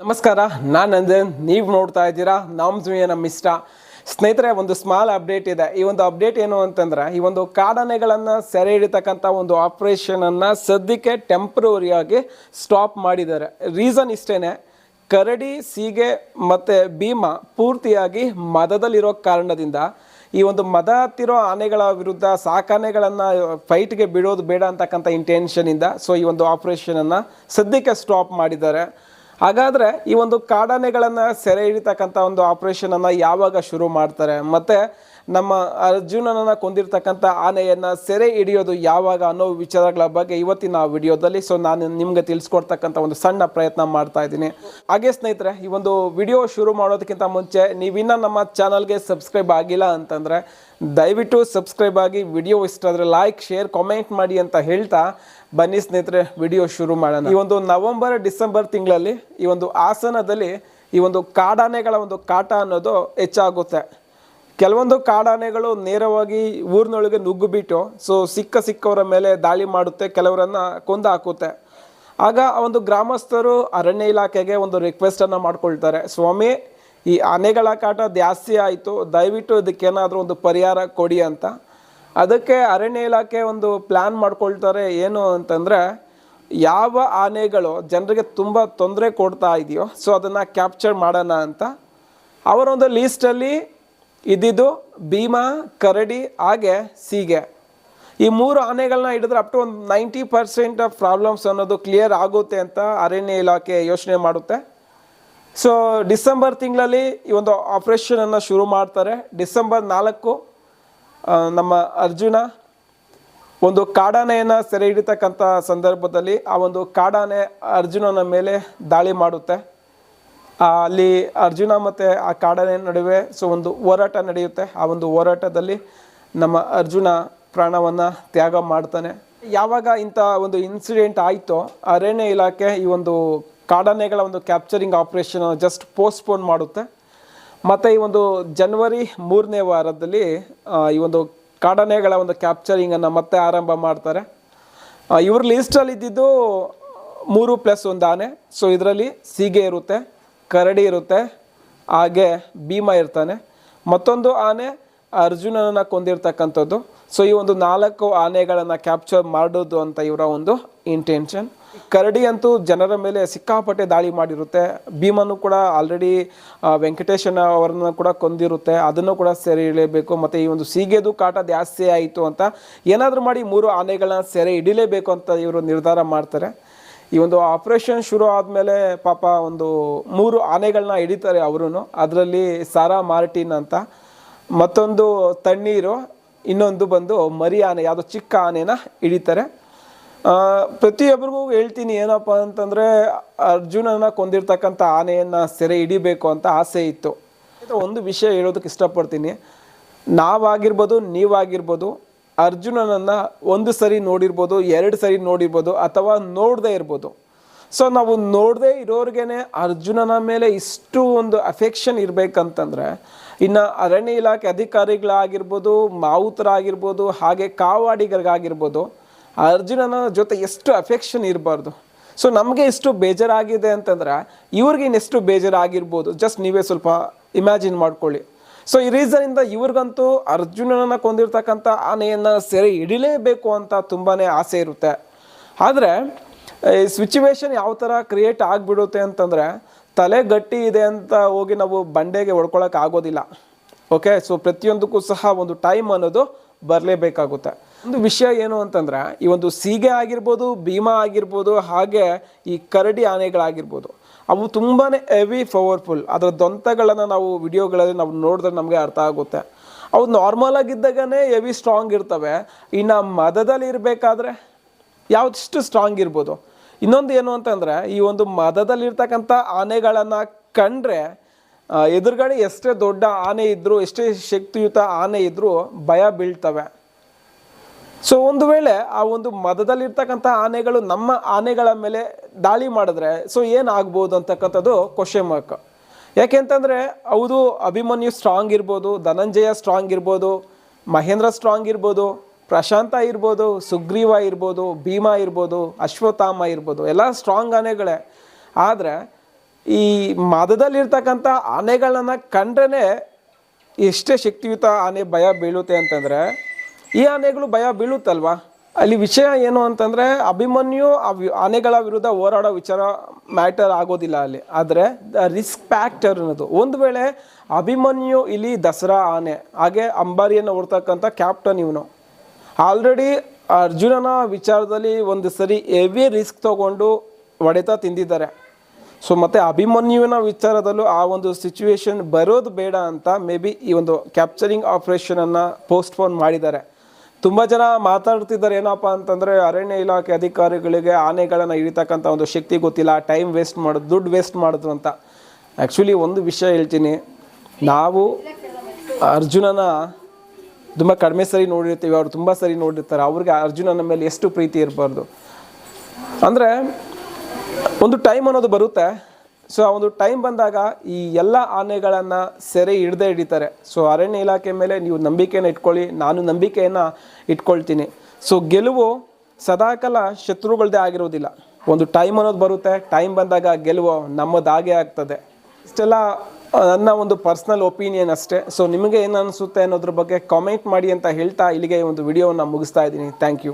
ನಮಸ್ಕಾರ ನಾನು ನಂದನ್ ನೀವು ನೋಡ್ತಾ ಇದ್ದೀರಾ? ನಮ್ಮ ನಮ್ಮ ಇಷ್ಟ ಸ್ನೇಹಿತರೆ, ಒಂದು ಸ್ಮಾಲ್ ಅಪ್ಡೇಟ್ ಇದೆ. ಈ ಒಂದು ಅಪ್ಡೇಟ್ ಏನು ಅಂತಂದ್ರೆ, ಈ ಒಂದು ಕಾಡಾನೆಗಳನ್ನು ಸೆರೆ ಹಿಡಿತಕ್ಕಂಥ ಒಂದು ಆಪ್ರೇಷನನ್ನು ಸದ್ಯಕ್ಕೆ ಟೆಂಪ್ರವರಿಯಾಗಿ ಸ್ಟಾಪ್ ಮಾಡಿದ್ದಾರೆ. ರೀಸನ್ ಇಷ್ಟೇ ಕರಡಿ, ಸೀಗೆ ಮತ್ತು ಭೀಮ ಪೂರ್ತಿಯಾಗಿ ಮದದಲ್ಲಿರೋ ಕಾರಣದಿಂದ ಈ ಒಂದು ಮದ ಹತ್ತಿರೋ ಆನೆಗಳ ವಿರುದ್ಧ ಸಾಕಾನೆಗಳನ್ನು ಫೈಟ್ಗೆ ಬಿಡೋದು ಬೇಡ ಅಂತಕ್ಕಂಥ ಇಂಟೆನ್ಷನಿಂದ ಸೊ ಈ ಒಂದು ಆಪ್ರೇಷನನ್ನು ಸದ್ಯಕ್ಕೆ ಸ್ಟಾಪ್ ಮಾಡಿದ್ದಾರೆ. ಹಾಗಾದರೆ ಈ ಒಂದು ಕಾಡಾನೆಗಳನ್ನು ಸೆರೆ ಹಿಡಿತಕ್ಕಂಥ ಒಂದು ಆಪರೇಷನನ್ನು ಯಾವಾಗ ಶುರು ಮಾಡ್ತಾರೆ? ಮತ್ತು ನಮ್ಮ ಅರ್ಜುನನನ್ನು ಕೊಂದಿರ್ತಕ್ಕಂಥ ಆನೆಯನ್ನು ಸೆರೆ ಹಿಡಿಯೋದು ಯಾವಾಗ ಅನ್ನೋ ವಿಚಾರಗಳ ಬಗ್ಗೆ ಇವತ್ತಿನ ವಿಡಿಯೋದಲ್ಲಿ ಸೊ ನಾನು ನಿಮಗೆ ತಿಳಿಸ್ಕೊಡ್ತಕ್ಕಂಥ ಒಂದು ಸಣ್ಣ ಪ್ರಯತ್ನ ಮಾಡ್ತಾ ಇದ್ದೀನಿ. ಹಾಗೆ ಸ್ನೇಹಿತರೆ, ಈ ಒಂದು ವಿಡಿಯೋ ಶುರು ಮಾಡೋದಕ್ಕಿಂತ ಮುಂಚೆ ನೀವಿನ್ನ ನಮ್ಮ ಚಾನಲ್ಗೆ ಸಬ್ಸ್ಕ್ರೈಬ್ ಆಗಿಲ್ಲ ಅಂತಂದರೆ ದಯವಿಟ್ಟು ಸಬ್ಸ್ಕ್ರೈಬ್ ಆಗಿ ವಿಡಿಯೋ ಇಷ್ಟ ಆದರೆ ಲೈಕ್ ಶೇರ್ ಕಾಮೆಂಟ್ ಮಾಡಿ ಅಂತ ಹೇಳ್ತಾ ಬನ್ನಿ ಸ್ನೇಹಿತರೆ, ವಿಡಿಯೋ ಶುರು ಮಾಡೋಣ. ಈ ಒಂದು ನವೆಂಬರ್, ಡಿಸೆಂಬರ್ ತಿಂಗಳಲ್ಲಿ ಈ ಒಂದು ಆಸನದಲ್ಲಿ ಈ ಒಂದು ಕಾಡಾನೆಗಳ ಒಂದು ಕಾಟ ಅನ್ನೋದು ಹೆಚ್ಚಾಗುತ್ತೆ. ಕೆಲವೊಂದು ಕಾಡಾನೆಗಳು ನೇರವಾಗಿ ಊರಿನೊಳಗೆ ನುಗ್ಗು ಬಿಟ್ಟು ಸೊ ಸಿಕ್ಕ ಸಿಕ್ಕವರ ಮೇಲೆ ದಾಳಿ ಮಾಡುತ್ತೆ, ಕೆಲವರನ್ನ ಕೊಂದು ಹಾಕುತ್ತೆ. ಆಗ ಒಂದು ಗ್ರಾಮಸ್ಥರು ಅರಣ್ಯ ಇಲಾಖೆಗೆ ಒಂದು ರಿಕ್ವೆಸ್ಟನ್ನು ಮಾಡ್ಕೊಳ್ತಾರೆ. ಸ್ವಾಮಿ, ಈ ಆನೆಗಳ ಕಾಟ ಜಾಸ್ತಿ ಆಯಿತು, ದಯವಿಟ್ಟು ಇದಕ್ಕೇನಾದರೂ ಒಂದು ಪರಿಹಾರ ಕೊಡಿ ಅಂತ. ಅದಕ್ಕೆ ಅರಣ್ಯ ಇಲಾಖೆ ಒಂದು ಪ್ಲ್ಯಾನ್ ಮಾಡ್ಕೊಳ್ತಾರೆ, ಏನು ಅಂತಂದರೆ, ಯಾವ ಆನೆಗಳು ಜನರಿಗೆ ತುಂಬ ತೊಂದರೆ ಕೊಡ್ತಾ ಇದೆಯೋ ಸೊ ಅದನ್ನು ಕ್ಯಾಪ್ಚರ್ ಮಾಡೋಣ ಅಂತ. ಅವರೊಂದು ಲೀಸ್ಟಲ್ಲಿ ಇದ್ದಿದ್ದು ಭೀಮ, ಕರಡಿ, ಹಾಗೆ ಸೀಗೆ. ಈ ಮೂರು ಆನೆಗಳನ್ನ ಹಿಡಿದ್ರೆ ಅಪ್ ಟು ಒಂದು ನೈಂಟಿ ಪರ್ಸೆಂಟ್ ಆಫ್ ಪ್ರಾಬ್ಲಮ್ಸ್ ಅನ್ನೋದು ಕ್ಲಿಯರ್ ಆಗುತ್ತೆ ಅಂತ ಅರಣ್ಯ ಇಲಾಖೆ ಯೋಚನೆ ಮಾಡುತ್ತೆ. ಸೊ ಡಿಸೆಂಬರ್ ತಿಂಗಳಲ್ಲಿ ಈ ಒಂದು ಆಪ್ರೇಷನನ್ನು ಶುರು ಮಾಡ್ತಾರೆ. ಡಿಸೆಂಬರ್ ನಾಲ್ಕು ನಮ್ಮ ಅರ್ಜುನ ಒಂದು ಕಾಡಾನೆಯನ್ನು ಸೆರೆ ಹಿಡಿತಕ್ಕಂಥ ಸಂದರ್ಭದಲ್ಲಿ ಆ ಒಂದು ಕಾಡಾನೆ ಅರ್ಜುನನ ಮೇಲೆ ದಾಳಿ ಮಾಡುತ್ತೆ. ಅಲ್ಲಿ ಅರ್ಜುನ ಮತ್ತು ಆ ಕಾಡನೆ ನಡುವೆ, ಸೊ ಒಂದು ಹೋರಾಟ ನಡೆಯುತ್ತೆ. ಆ ಒಂದು ಹೋರಾಟದಲ್ಲಿ ನಮ್ಮ ಅರ್ಜುನ ಪ್ರಾಣವನ್ನು ತ್ಯಾಗ ಮಾಡ್ತಾನೆ. ಯಾವಾಗ ಇಂಥ ಒಂದು ಇನ್ಸಿಡೆಂಟ್ ಆಯಿತೋ, ಅರಣ್ಯ ಇಲಾಖೆ ಈ ಒಂದು ಕಾಡಾನೆಗಳ ಒಂದು ಕ್ಯಾಪ್ಚರಿಂಗ್ ಆಪ್ರೇಷನ್ ಜಸ್ಟ್ ಪೋಸ್ಟ್ಪೋನ್ ಮಾಡುತ್ತೆ. ಮತ್ತು ಈ ಒಂದು ಜನವರಿ ಮೂರನೇ ವಾರದಲ್ಲಿ ಈ ಒಂದು ಕಾಡಾನೆಗಳ ಒಂದು ಕ್ಯಾಪ್ಚರಿಂಗನ್ನು ಮತ್ತೆ ಆರಂಭ ಮಾಡ್ತಾರೆ. ಇವ್ರ ಲೀಸ್ಟಲ್ಲಿ ಇದ್ದಿದ್ದು ಮೂರು ಪ್ಲಸ್ ಒಂದು ಆನೆ. ಸೊ ಇದರಲ್ಲಿ ಸೀಗೆ ಇರುತ್ತೆ. ಕರಡಿ ಇರುತ್ತೆ, ಹಾಗೆ ಭೀಮ ಇರ್ತಾನೆ. ಮತ್ತೊಂದು ಆನೆ ಅರ್ಜುನನನ್ನು ಕೊಂದಿರ್ತಕ್ಕಂಥದ್ದು. ಸೊ ಈ ಒಂದು ನಾಲ್ಕು ಆನೆಗಳನ್ನು ಕ್ಯಾಪ್ಚರ್ ಮಾಡೋದು ಅಂತ ಇವರ ಒಂದು ಇಂಟೆನ್ಷನ್ ಕರಡಿ ಅಂತೂ ಜನರ ಮೇಲೆ ಸಿಕ್ಕಾಪಟ್ಟೆ ದಾಳಿ ಮಾಡಿರುತ್ತೆ. ಭೀಮನು ಕೂಡ ಆಲ್ರೆಡಿ ವೆಂಕಟೇಶನ ಅವರನ್ನು ಕೂಡ ಕೊಂದಿರುತ್ತೆ. ಅದನ್ನು ಕೂಡ ಸೆರೆ ಹಿಡಿಯಬೇಕು. ಮತ್ತು ಈ ಒಂದು ಸೀಗೆದು ಕಾಟ ಜಾಸ್ತಿ ಆಯಿತು ಅಂತ ಏನಾದರೂ ಮಾಡಿ ಮೂರು ಆನೆಗಳನ್ನ ಸೆರೆ ಹಿಡಿಲೇಬೇಕು ಅಂತ ಇವರು ನಿರ್ಧಾರ ಮಾಡ್ತಾರೆ. ಈ ಒಂದು ಆಪರೇಷನ್ ಶುರು ಆದಮೇಲೆ ಪಾಪ ಒಂದು ಮೂರು ಆನೆಗಳನ್ನ ಹಿಡಿತಾರೆ ಅವರು ಅದರಲ್ಲಿ ಸಾರಾ ಮಾರ್ಟಿನ್ ಅಂತ. ಮತ್ತೊಂದು ತಣ್ಣೀರು, ಇನ್ನೊಂದು ಬಂದು ಮರಿ ಆನೆ, ಯಾವುದೋ ಚಿಕ್ಕ ಆನೆನ ಹಿಡಿತಾರೆ. ಪ್ರತಿಯೊಬ್ಬರಿಗೂ ಹೇಳ್ತೀನಿ ಏನಪ್ಪ ಅಂತಂದರೆ ಅರ್ಜುನನ ಕೊಂದಿರ್ತಕ್ಕಂಥ ಆನೆಯನ್ನು ಸೆರೆ ಹಿಡಿಬೇಕು ಅಂತ ಆಸೆ ಇತ್ತು. ಒಂದು ವಿಷಯ ಹೇಳೋದಕ್ಕೆ ಇಷ್ಟಪಡ್ತೀನಿ. ನಾವಾಗಿರ್ಬೋದು, ನೀವಾಗಿರ್ಬೋದು ಅರ್ಜುನನನ್ನು ಒಂದು ಸರಿ ನೋಡಿರ್ಬೋದು, ಎರಡು ಸರಿ ನೋಡಿರ್ಬೋದು ಅಥವಾ ನೋಡದೇ ಇರ್ಬೋದು. ಸೊ ನಾವು ನೋಡದೇ ಇರೋರ್ಗೇನೆ ಅರ್ಜುನನ ಮೇಲೆ ಇಷ್ಟು ಒಂದು ಅಫೆಕ್ಷನ್ ಇರಬೇಕಂತಂದರೆ, ಇನ್ನು ಅರಣ್ಯ ಇಲಾಖೆ ಅಧಿಕಾರಿಗಳಾಗಿರ್ಬೋದು, ಮಾವುತರಾಗಿರ್ಬೋದು, ಹಾಗೆ ಕಾವಾಡಿಗರಿಗಾಗಿರ್ಬೋದು, ಅರ್ಜುನನ ಜೊತೆ ಎಷ್ಟು ಅಫೆಕ್ಷನ್ ಇರಬಾರ್ದು. ಸೊ ನಮಗೆ ಎಷ್ಟು ಬೇಜಾರಾಗಿದೆ ಅಂತಂದ್ರೆ, ಇವ್ರಿಗೆ ಇನ್ನೆಷ್ಟು ಬೇಜಾರಾಗಿರ್ಬೋದು ಜಸ್ಟ್ ನೀವೇ ಸ್ವಲ್ಪ ಇಮ್ಯಾಜಿನ್ ಮಾಡ್ಕೊಳ್ಳಿ. ಸೊ ಈ ರೀಸನ್ ಇಂದ ಇವ್ರಿಗಂತೂ ಅರ್ಜುನನ ಕೊಂದಿರ್ತಕ್ಕಂಥ ಆನೆಯನ್ನು ಸೆರೆ ಹಿಡಿಲೇಬೇಕು ಅಂತ ತುಂಬಾ ಆಸೆ ಇರುತ್ತೆ. ಆದರೆ, ಈ ಸಿಚುವೇಶನ್ ಯಾವ ಥರ ಕ್ರಿಯೇಟ್ ಆಗಿಬಿಡುತ್ತೆ ಅಂತಂದರೆ, ತಲೆ ಗಟ್ಟಿ ಇದೆ ಅಂತ ಹೋಗಿ ನಾವು ಬಂಡೆಗೆ ಹೊಡ್ಕೊಳಕ್ಕೆ ಆಗೋದಿಲ್ಲ. ಓಕೆ ಸೊ ಪ್ರತಿಯೊಂದಕ್ಕೂ ಸಹ ಒಂದು ಟೈಮ್ ಅನ್ನೋದು ಬರಲೇಬೇಕಾಗುತ್ತೆ. ಒಂದು ವಿಷಯ ಏನು ಅಂತಂದ್ರೆ, ಈ ಒಂದು ಸೀಗೆ ಆಗಿರ್ಬೋದು, ಭೀಮಾ ಆಗಿರ್ಬೋದು, ಹಾಗೆ ಈ ಕರಡಿ ಆನೆಗಳಾಗಿರ್ಬೋದು. ಅವು ತುಂಬಾ ಹೆವಿ ಪವರ್ಫುಲ್ ಅದರ ದಂತಗಳನ್ನು ನಾವು ವಿಡಿಯೋಗಳಲ್ಲಿ ನಾವು ನೋಡಿದ್ರೆ ನಮಗೆ ಅರ್ಥ ಆಗುತ್ತೆ. ಅವು ನಾರ್ಮಲ್ ಆಗಿದ್ದಾಗನೇ ಹೆವಿ ಸ್ಟ್ರಾಂಗ್ ಇರ್ತವೆ. ಇನ್ನು ಮದದಲ್ಲಿ ಇರಬೇಕಾದ್ರೆ ಯಾವುದಿಷ್ಟು ಸ್ಟ್ರಾಂಗ್ ಇರ್ಬೋದು. ಇನ್ನೊಂದು ಏನು ಅಂತಂದರೆ, ಈ ಒಂದು ಮದದಲ್ಲಿರ್ತಕ್ಕಂಥ ಆನೆಗಳನ್ನು ಕಂಡ್ರೆ ಎದುರುಗಡೆ ಎಷ್ಟೇ ದೊಡ್ಡ ಆನೆ ಇದ್ದರೂ ಎಷ್ಟೇ ಶಕ್ತಿಯುತ ಆನೆ ಇದ್ದರೂ ಭಯ ಬೀಳ್ತವೆ. ಸೊ ಒಂದು ವೇಳೆ ಆ ಒಂದು ಮದದಲ್ಲಿರ್ತಕ್ಕಂಥ ಆನೆಗಳು ನಮ್ಮ ಆನೆಗಳ ಮೇಲೆ ದಾಳಿ ಮಾಡಿದ್ರೆ ಸೊ ಏನಾಗ್ಬೋದು ಅಂತಕ್ಕಂಥದ್ದು ಕ್ವಶನ್ ಮಾರ್ಕ್ ಯಾಕೆಂತಂದರೆ, ಹೌದು, ಅಭಿಮನ್ಯು ಸ್ಟ್ರಾಂಗ್ ಇರ್ಬೋದು, ಧನಂಜಯ ಸ್ಟ್ರಾಂಗ್ ಇರ್ಬೋದು, ಮಹೇಂದ್ರ ಸ್ಟ್ರಾಂಗ್ ಇರ್ಬೋದು, ಪ್ರಶಾಂತ ಇರ್ಬೋದು, ಸುಗ್ರೀವ ಇರ್ಬೋದು, ಭೀಮಾ ಇರ್ಬೋದು, ಅಶ್ವತ್ಥಾಮ ಇರ್ಬೋದು, ಎಲ್ಲ ಸ್ಟ್ರಾಂಗ್ ಆನೆಗಳೇ. ಆದರೆ, ಈ ಮದದಲ್ಲಿರ್ತಕ್ಕಂಥ ಆನೆಗಳನ್ನು ಕಂಡ್ರೇ ಎಷ್ಟೇ ಶಕ್ತಿಯುತ ಆನೆ ಭಯ ಬೀಳುತ್ತೆ ಅಂತಂದರೆ ಈ ಆನೆಗಳು ಭಯ ಬೀಳುತ್ತಲ್ವಾ? ಅಲ್ಲಿ ವಿಷಯ ಏನು ಅಂತಂದರೆ, ಅಭಿಮನ್ಯು ಆ ಆನೆಗಳ ವಿರುದ್ಧ ಹೋರಾಡೋ ವಿಚಾರ ಮ್ಯಾಟರ್ ಆಗೋದಿಲ್ಲ ಅಲ್ಲಿ. ಆದರೆ, ದ ರಿಸ್ಕ್ ಫ್ಯಾಕ್ಟರ್ ಅನ್ನೋದು. ಒಂದು ವೇಳೆ ಅಭಿಮನ್ಯು ಇಲ್ಲಿ ದಸರಾ ಆನೆ, ಹಾಗೆ ಅಂಬಾರಿಯನ್ನು ಹೊಡ್ತಕ್ಕಂಥ ಕ್ಯಾಪ್ಟನ್ ಇವನು. ಆಲ್ರೆಡಿ ಅರ್ಜುನನ ವಿಚಾರದಲ್ಲಿ ಒಂದು ಸರಿ ಹೆವಿ ರಿಸ್ಕ್ ತಗೊಂಡು ಹೊಡೆತ ತಿಂದಿದ್ದಾರೆ. ಸೊ, ಮತ್ತೆ ಅಭಿಮನ್ಯುವಿನ ವಿಚಾರದಲ್ಲೂ ಆ ಒಂದು ಸಿಚುವೇಶನ್ ಬರೋದು ಬೇಡ ಅಂತ ಮೇ ಬಿ ಈ ಒಂದು ಕ್ಯಾಪ್ಚರಿಂಗ್ ಆಪರೇಷನನ್ನು ಪೋಸ್ಟ್ಪೋನ್ ಮಾಡಿದ್ದಾರೆ. ತುಂಬ ಜನ ಮಾತಾಡ್ತಿದ್ದಾರೆ, ಏನಪ್ಪ ಅಂತಂದರೆ ಅರಣ್ಯ ಇಲಾಖೆ ಅಧಿಕಾರಿಗಳಿಗೆ ಆನೆಗಳನ್ನು ಹಿಡಿತಕ್ಕಂಥ ಒಂದು ಶಕ್ತಿ ಗೊತ್ತಿಲ್ಲ ಟೈಮ್ ವೇಸ್ಟ್ ಮಾಡೋದು, ದುಡ್ಡು ವೇಸ್ಟ್ ಮಾಡಿದ್ರು ಅಂತ. ಆ್ಯಕ್ಚುಲಿ ಒಂದು ವಿಷಯ ಹೇಳ್ತೀನಿ, ನಾವು ಅರ್ಜುನನ ತುಂಬ ಕಡಿಮೆ ಸರಿ ನೋಡಿರ್ತೀವಿ, ಅವ್ರು ತುಂಬ ಸರಿ ನೋಡಿರ್ತಾರೆ, ಅವ್ರಿಗೆ ಅರ್ಜುನನ ಮೇಲೆ ಎಷ್ಟು ಪ್ರೀತಿ ಇರಬಾರ್ದು? ಅಂದರೆ ಒಂದು ಟೈಮ್ ಅನ್ನೋದು ಬರುತ್ತೆ ಸೊ ಆ ಒಂದು ಟೈಮ್ ಬಂದಾಗ ಈ ಎಲ್ಲ ಆನೆಗಳನ್ನು ಸೆರೆ ಹಿಡ್ದೇ ಹಿಡಿತಾರೆ. ಸೊ ಅರಣ್ಯ ಇಲಾಖೆ ಮೇಲೆ ನೀವು ನಂಬಿಕೆಯನ್ನು ಇಟ್ಕೊಳ್ಳಿ, ನಾನು ನಂಬಿಕೆಯನ್ನು ಇಟ್ಕೊಳ್ತೀನಿ. ಸೊ ಗೆಲುವು ಸದಾಕಾಲ ಶತ್ರುಗಳದ್ದೇ ಆಗಿರೋದಿಲ್ಲ. ಒಂದು ಟೈಮ್ ಅನ್ನೋದು ಬರುತ್ತೆ ಟೈಮ್ ಬಂದಾಗ ಗೆಲುವು ನಮ್ಮದಾಗೇ ಆಗ್ತದೆ. ಇಷ್ಟೆಲ್ಲ ನನ್ನ ಒಂದು ಪರ್ಸ್ನಲ್ ಒಪಿನಿಯನ್ ಅಷ್ಟೇ. ಸೊ ನಿಮಗೆ ಏನು ಅನಿಸುತ್ತೆ ಅನ್ನೋದ್ರ ಬಗ್ಗೆ ಕಾಮೆಂಟ್ ಮಾಡಿ ಅಂತ ಹೇಳ್ತಾ ಇಲ್ಲಿಗೆ ಒಂದು ವಿಡಿಯೋವನ್ನು ಮುಗಿಸ್ತಾ ಇದ್ದೀನಿ. Thank you